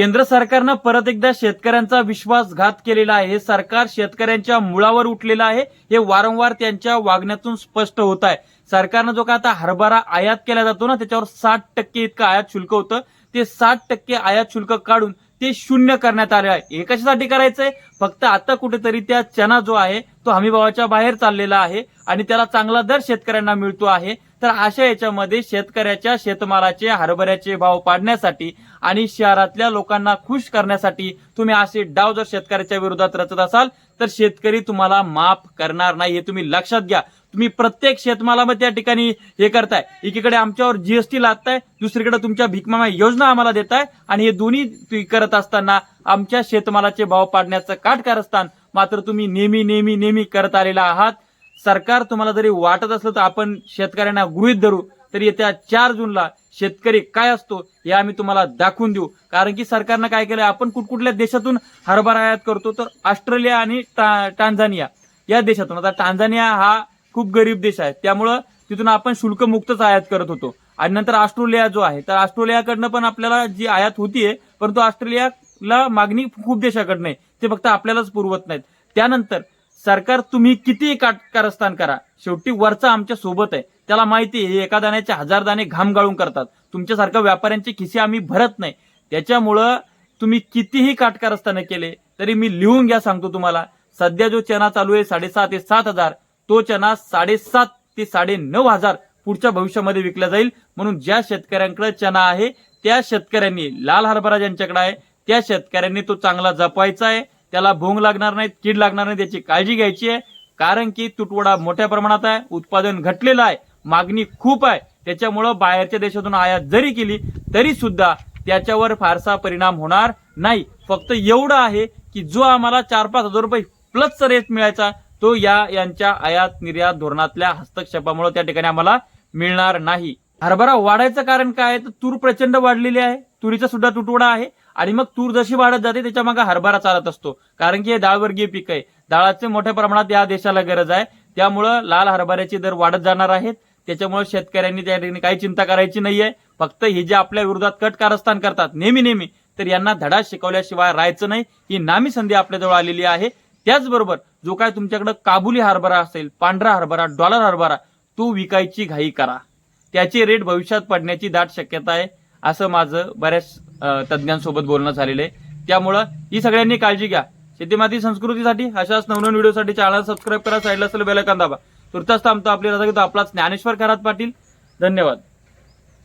केंद्र सरकारनं परत एकदा शेतकऱ्यांचा विश्वासघात केलेला आहे. हे सरकार शेतकऱ्यांच्या मुळावर उठलेलं आहे. हे वारंवार त्यांच्या वागण्यातून स्पष्ट होत आहे. सरकारनं जो का आता हरभरा आयात केला जातो ना त्याच्यावर साठ टक्के इतकं आयात शुल्क होतं. ते साठ टक्के आयात शुल्क काढून ते शून्य करण्यात आले आहे. हे कशासाठी करायचंय? फक्त आता कुठेतरी त्या चना जो आहे तो हमीभावाच्या बाहेर चाललेला आहे आणि त्याला चांगला दर शेतकऱ्यांना मिळतो आहे. तर अशा याच्यामध्ये शेतकऱ्याच्या शेतमालाचे हरभऱ्याचे भाव पाडण्यासाठी आणि शहरातल्या लोकांना खुश करण्यासाठी तुम्ही असे डाव जर शेतकऱ्याच्या विरोधात रचत असाल तर शेतकरी तुम्हाला माफ करणार नाही हे तुम्ही लक्षात घ्या. तुम्ही प्रत्येक शेतमालामध्ये त्या ठिकाणी हे करताय. एकीकडे आमच्यावर जीएसटी लादताय दुसरीकडे तुमच्या भीकमामा योजना आम्हाला देताय आणि हे दोन्ही करत असताना आमच्या शेतमालाचे भाव पाडण्याचं काटकारस्थान मात्र तुम्ही नेहमी नेहमी नेहमी करत आलेला आहात. सरकार तुम्हाला जरी वाटत असलं तर आपण शेतकऱ्यांना गृहीत धरू तर येत्या चार जूनला शेतकरी काय असतो हे आम्ही तुम्हाला दाखवून देऊ. कारण की सरकारनं काय केलं आपण कुठकुठल्या देशातून हरभरा आयात करतो तर ऑस्ट्रेलिया आणि टा- टांझानिया या देशातून. आता टांझानिया हा खूप गरीब देश आहे त्यामुळं तिथून आपण शुल्क मुक्तच आयात करत होतो. आणि नंतर ऑस्ट्रेलिया जो आहे तर ऑस्ट्रेलियाकडनं पण आपल्याला जी आयात होतीये परंतु ऑस्ट्रेलियाला मागणी खूप देशाकडनं आहे ते फक्त आपल्यालाच पुरवत नाहीत. त्यानंतर सरकार तुम्ही कितीही कारस्थान करा. शेवटी वरचा आमच्यासोबत आहे. त्याला माहिती आहे एका दाण्याचे हजार दाणे घाम गाळून करतात. तुमच्यासारख्या व्यापाऱ्यांचे खिसे आम्ही भरत नाही. त्याच्यामुळं तुम्ही कितीही काटकारस्थानं केले तरी मी लिहून घ्या सांगतो तुम्हाला. सध्या जो चना चालू आहे साडेसहा ते सात हजार. तो चना साडेसात ते साडे नऊ हजार पुढच्या भविष्यामध्ये विकला जाईल. म्हणून ज्या शेतकऱ्यांकडे चना आहे त्या शेतकऱ्यांनी लाल हरभरा ज्यांच्याकडे आहे त्या शेतकऱ्यांनी तो चांगला जपायचा आहे. त्याला भोंग लागणार नाही कीड लागणार नाही त्याची काळजी घ्यायची आहे. कारण की तुटवडा मोठ्या प्रमाणात आहे उत्पादन घटलेलं आहे मागणी खूप आहे. त्याच्यामुळं बाहेरच्या देशातून आयात जरी केली तरी सुद्धा त्याच्यावर फारसा परिणाम होणार नाही. फक्त एवढं आहे की जो आम्हाला चार पाच हजार रुपये प्लसचा रेट मिळायचा तो या यांच्या आयात निर्यात धोरणातल्या हस्तक्षेपामुळे त्या ठिकाणी आम्हाला मिळणार नाही. हरभरा वाढायचं कारण काय आहे? तर तूर प्रचंड वाढलेली आहे. तुरीचा सुद्धा तुटवडा आहे. आणि मग तूर जशी वाढत जाते त्याच्यामागे हरभरा चालत असतो. कारण की हे डाळवर्गीय पीक आहे. डाळाचे मोठ्या प्रमाणात या देशाला गरज आहे. त्यामुळं लाल हरभऱ्याचे दर वाढत जाणार आहेत. त्याच्यामुळे शेतकऱ्यांनी त्या ठिकाणी काही चिंता करायची नाहीये. फक्त हे जे आपल्या विरोधात कट कारस्थान करतात नेहमी नेहमी तर यांना धडा शिकवल्याशिवाय राहायचं नाही. ही नामी संधी आपल्याजवळ आलेली आहे. त्याचबरोबर जो काय तुमच्याकडे काबुली हरभरा असेल पांढरा हरभरा डॉलर हरभरा तो विकायची घाई करा. त्याचे रेट भविष्यात पडण्याची दाट शक्यता आहे असं माझं बऱ्याच तज्ज्ञांसोबत बोलणं झालेलं आहे. त्यामुळं ही सगळ्यांनी काळजी घ्या. शेतीमाती संस्कृतीसाठी अशाच नवनवीन व्हिडिओसाठी चॅनल सबस्क्राईब करा साईडला असलेलं बेल दाबा. तुर्तास थांबतो आपली रजा घेतो आपलाच ज्ञानेश्वर खरात पाटील. धन्यवाद.